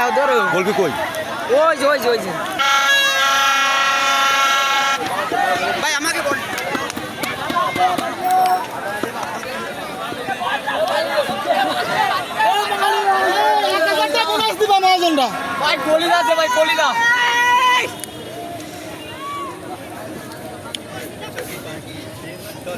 না ধরো। বলবি কই? ওই যে ওই যে ওই যে। ভাই আমাকে বল। ভাই কলিদা আছে ভাই কলিদা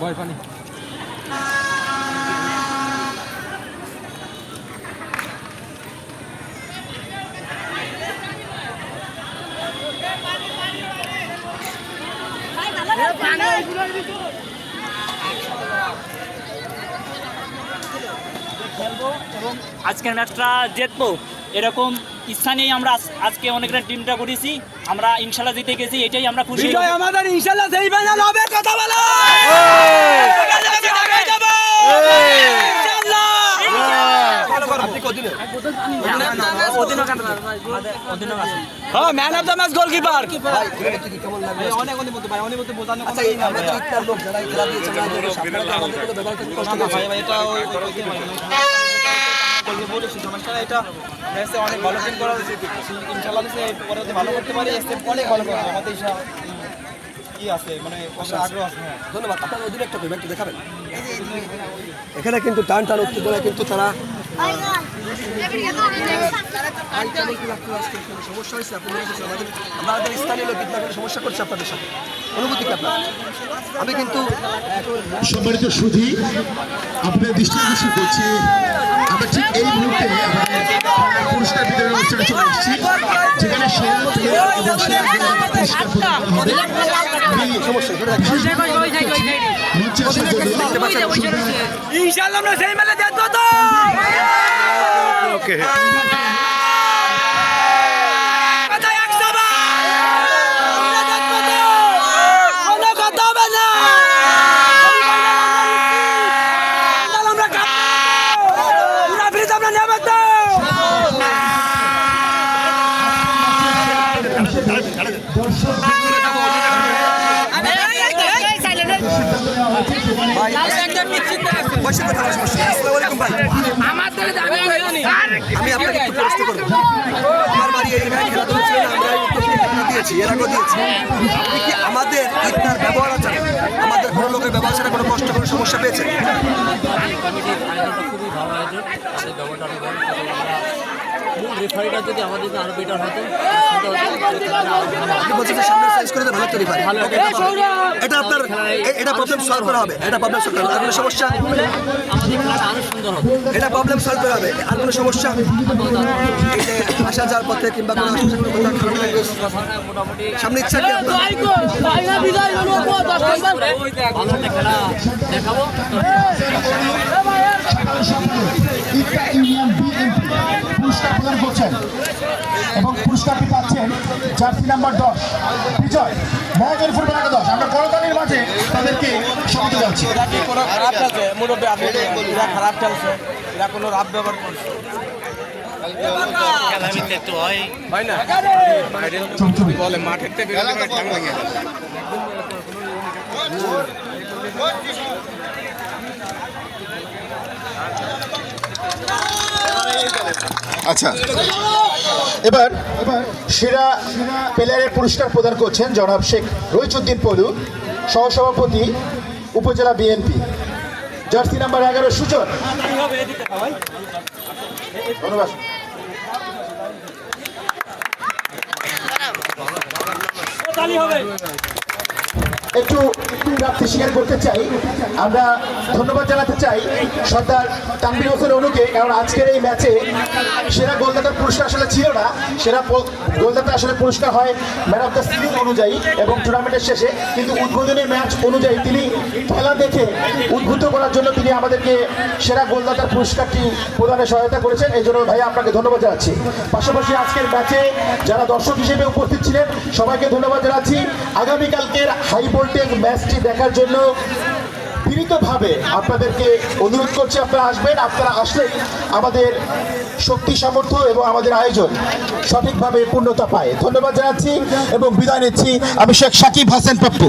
বল পানি। আজকের ম্যাচটা জিতবো। এরকম ইচ্ছা নিয়েই আমরা আজকে অনেকটা টিমটা করেছি আমরা ইনশাল্লাহ জিতে গেছি এটাই আমরা খুশি বিজয় আমাদের ইনশাআল্লাহ সেই ফাইনাল হবে কথা বলো আপনি কদিনে হ্যাঁ man of the match goalkeeper আচ্ছা ব্যবহার করতে কষ্ট হচ্ছে অনেক ভালো করা উচিত। ইনশাল্লাহ পরে যদি ভালো করতে পারি অনেক ভালো আমাদের কি আছে মানে আগ্রহ আছে হ্যাঁ। ধন্যবাদ, আপনার অধীনে একটা একটু দেখাবেন। এখানে কিন্তু টান টান উত্তেজনা কিন্তু তারা সমস্যা হয়েছে, আপনাদের আমাদের স্থানীয় লোক সমস্যা করছে আপনাদের সাথে। অনুভূতি কি আপনার? আমি কিন্তু সম্মানিত সুধী আপনাদের দৃষ্টি আকর্ষণ করছি আমরা ঠিক এই মুহূর্তে আমাদের পুরস্কার বিতরণ অনুষ্ঠানে চলে এসেছি। যেখানে সেরা প্লেয়ার এবং সেরা পুরস্কার প্রদান হবে আমি সমস্যা ধরে রাখছি। মঞ্চে আসার জন্য ইনশাআল্লাহ আমরা সেই মেলে দেখব তো! কথা আমরা নেব আমি আপনাকে একটু করব। আমার বাড়ি দিয়েছি, এর আগেও দিয়েছি। আপনি কি আমাদের ব্যবহার আচার, আমাদের কোনো লোকের ব্যবহার ছাড়া কোনো কষ্ট, কোনো সমস্যা পেয়েছে কমিটির আয়োজনটা খুবই ভালো আয়োজন সেই ব্যবহারটা অনেক ভালো তবে আমরা রেফারিটা যদি আমাদের আরও বেটার হতো আরও। আপনি বলছেন সামনে সাইজ করে ভালো তৈরি হয় ভালো এটা আপনার এটা প্রবলেম সলভ করা হবে এটা প্রবলেম সলভ করা হবে সমস্যা আমাদের খেলাটা আরও সুন্দর হতো এটা প্রবলেম সলভ করা হবে আর কোনো সমস্যা আসা যাওয়ার পথে কিংবা কোনো সামনে ইচ্ছা কি আপনার খেলা দেখাবো ইকা ইউনিয়ন বিএনপি পুরস্কার প্রদান করছেন এবং পুরস্কারটি পাচ্ছেন জার্সি নাম্বার দশ বিজয় মহাজন ফুটবল একাদশ। আমরা করতালির মাঝে তাদেরকে স্বাগত জানাচ্ছি। খারাপ খেলছে? মুরব্বী আপনি এরা খারাপ খেলছে এরা কোনো রাত ব্যবহার করছে। হয় না? বলে মাঠের থেকে বেরোলে আচ্ছা। এবার সেরা প্লেয়ারের পুরস্কার প্রদান করছেন জনাব শেখ রইচুদ্দিন পলু, সহসভাপতি, উপজেলা বিএনপি। জার্সি নাম্বার এগারো, সুজন। ধন্যবাদ। একটু প্রাপ্তি স্বীকার করতে চাই। আমরা ধন্যবাদ জানাতে চাই সর্দার তানবির হোসেন অনুকে, কারণ আজকের এই ম্যাচে সেরা গোলদাতার পুরস্কার আসলে ছিল না। সেরা গোলদাতা আসলে পুরস্কার হয় ম্যান অফ দ্য সিরিজ অনুযায়ী এবং টুর্নামেন্টের শেষে। কিন্তু উদ্বোধনী ম্যাচ অনুযায়ী তিনি খেলা দেখে উদ্বুদ্ধ করার জন্য তিনি আমাদেরকে সেরা গোলদাতার পুরস্কারটি প্রদানে সহায়তা করেছেন। এই জন্য ভাই আপনাকে ধন্যবাদ জানাচ্ছি। পাশাপাশি আজকের ম্যাচে যারা দর্শক হিসেবে উপস্থিত ছিলেন, সবাইকে ধন্যবাদ জানাচ্ছি। আগামীকালকের হাই ভোল্টেজ ম্যাচটি দেখার জন্য বিনীতভাবে আপনাদেরকে অনুরোধ করছি, আপনারা আসবেন, আপনারা আসলেই আমাদের শক্তি সামর্থ্য এবং আমাদের আয়োজন সঠিকভাবে পূর্ণতা পায়। ধন্যবাদ জানাচ্ছি এবং বিদায় নিচ্ছি, আমি শেখ সাকিব হাসান পাপ্পু।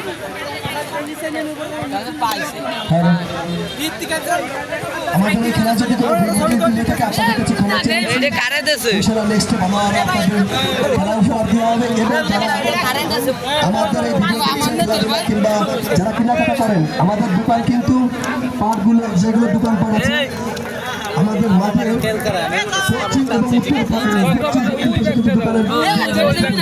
আমাদের খেলা যদি কোনো ভুল ত্রুটি থেকে আপনাদের কাছে ক্ষমা চাই ইনশাআল্লাহ নেক্সট আমার আপনাদের খেলা উপহার দেওয়া হবে এবং আমাদের এই ভিডিও কিংবা যারা কেনাকাটা করেন আমাদের দোকান কিন্তু পাটগুলো যেগুলো দোকান পাট আছে আমাদের মাঠে পশ্চিম এবং উত্তর পাটে দক্ষিণ